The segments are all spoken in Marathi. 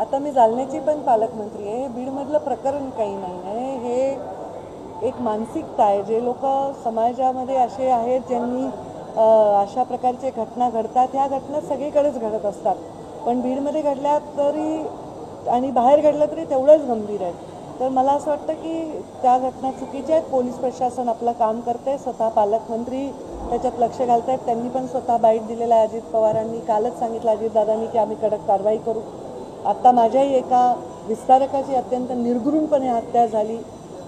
आता मी जालन्याची पण पालकमंत्री आहे. हे बीडमधलं प्रकरण काही नाही आहे. हे एक मानसिकता आहे. जे लोक समाजामध्ये असे आहेत ज्यांनी अशा प्रकारचे घटना घडतात. ह्या घटना सगळीकडेच घडत असतात. पण बीडमध्ये घडल्या तरी आणि बाहेर घडलं तरी तेवढंच गंभीर आहे. तर मला असं वाटतं की त्या घटना चुकीच्या आहेत. पोलीस प्रशासन आपलं काम करते स्वतः पालकमंत्री त्याच्यात लक्ष घालत आहेत त्यांनी पण स्वतः बाईट दिलेला आहे अजित पवारांनी. कालच सांगितलं अजितदादांनी की आम्ही कडक कारवाई करू. आत्ता माझ्याही एका विस्तारकाची अत्यंत निर्घृणपणे हत्या झाली.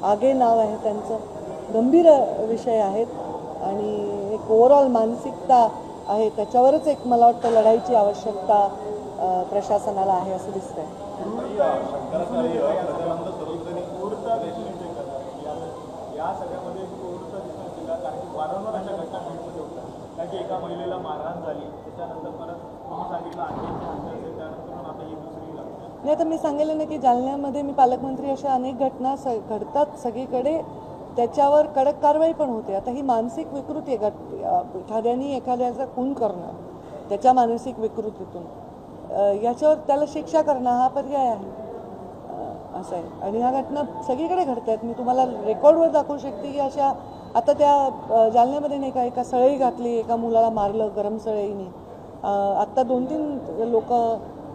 आगे नाव आहे त्यांचं. गंभीर विषय आहेत आणि एक ओव्हरऑल मानसिकता आहे. त्याच्यावरच एक मला वाटतं लढाईची आवश्यकता प्रशासनाला आहे असं दिसतंय. आहे वारंवार अशा घटना कारण की एका महिलेला मारहाण झाली. त्याच्यानंतर परत तुम्ही सांगितलं आणखी हत्या असेल त्यानंतर पण आता ही दुसरी लागते नाही तर मी सांगेल ना की जालन्यामध्ये मी पालकमंत्री अशा अनेक घटना स घडतात सगळीकडे. त्याच्यावर कडक कारवाई पण होते. आता ही मानसिक विकृती आहे एखाद्यानी एखाद्याने एखाद्याचा खून करणं त्याच्या मानसिक विकृतीतून. याच्यावर त्याला शिक्षा करणं हा पर्याय आहे. असं आहे. आणि ह्या घटना सगळीकडे घडत आहेत मी तुम्हाला रेकॉर्डवर दाखवू शकते की अशा आता त्या जालन्यामध्ये नाही का एका सळई घातली एका मुलाला मारलं गरम सळईने. आत्ता दोन तीन लोक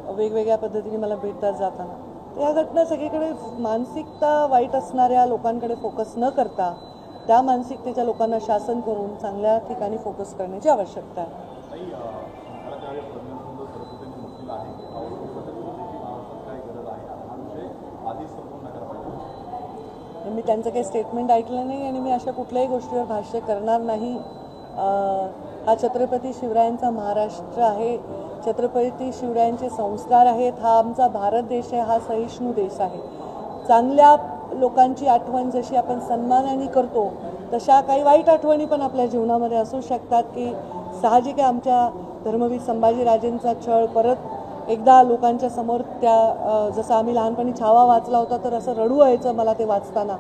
वेगवेगळ्या पद्धतीने मला भेटतात जाताना. तर या घटना सगळीकडे मानसिकता वाईट असणाऱ्या लोकांकडे फोकस न करता त्या मानसिकतेच्या लोकांना शासन करून चांगल्या ठिकाणी फोकस करण्याची आवश्यकता आहे. मी त्यांचं काही स्टेटमेंट ऐकलं नाही आणि मी अशा कुठल्याही गोष्टीवर भाष्य करणार नाही. हा छत्रपती शिवरायांचा महाराष्ट्र आहे. छत्रपती शिवरायांचे संस्कार आहेत. हा आमचा भारत देश आहे. हा सहिष्णू देश आहे. चांगल्या लोकांची आठवण जशी आपण सन्मानाने करतो तशा काही वाईट आठवणी पण आपल्या जीवनामध्ये असू शकतात की साहजिक आहे आमच्या धर्मवीर संभाजीराजेंचा छळ. परत एकदा लोकांच्या समोर त्या जसं आम्ही लहानपणी छावा वाचला होता तर असं रडू यायचं मला ते वाचताना.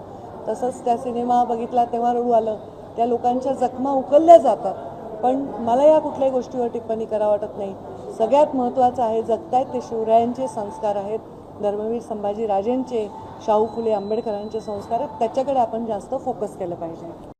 तसंच त्या सिनेमा बघितला तेव्हा रडू आलं. त्या लोकांच्या जखमा उकलल्या जातात. पण मला या कुठल्याही गोष्टीवर टिप्पणी करा वाटत नाही. सगळ्यात महत्त्वाचं आहे जगतायत ते शिवरायांचे संस्कार आहेत. धर्मवीर संभाजी राजेंचे शाहू फुले आंबेडकरांचे संस्कार आहेत. त्याच्याकडे आपण जास्त फोकस केलं पाहिजे.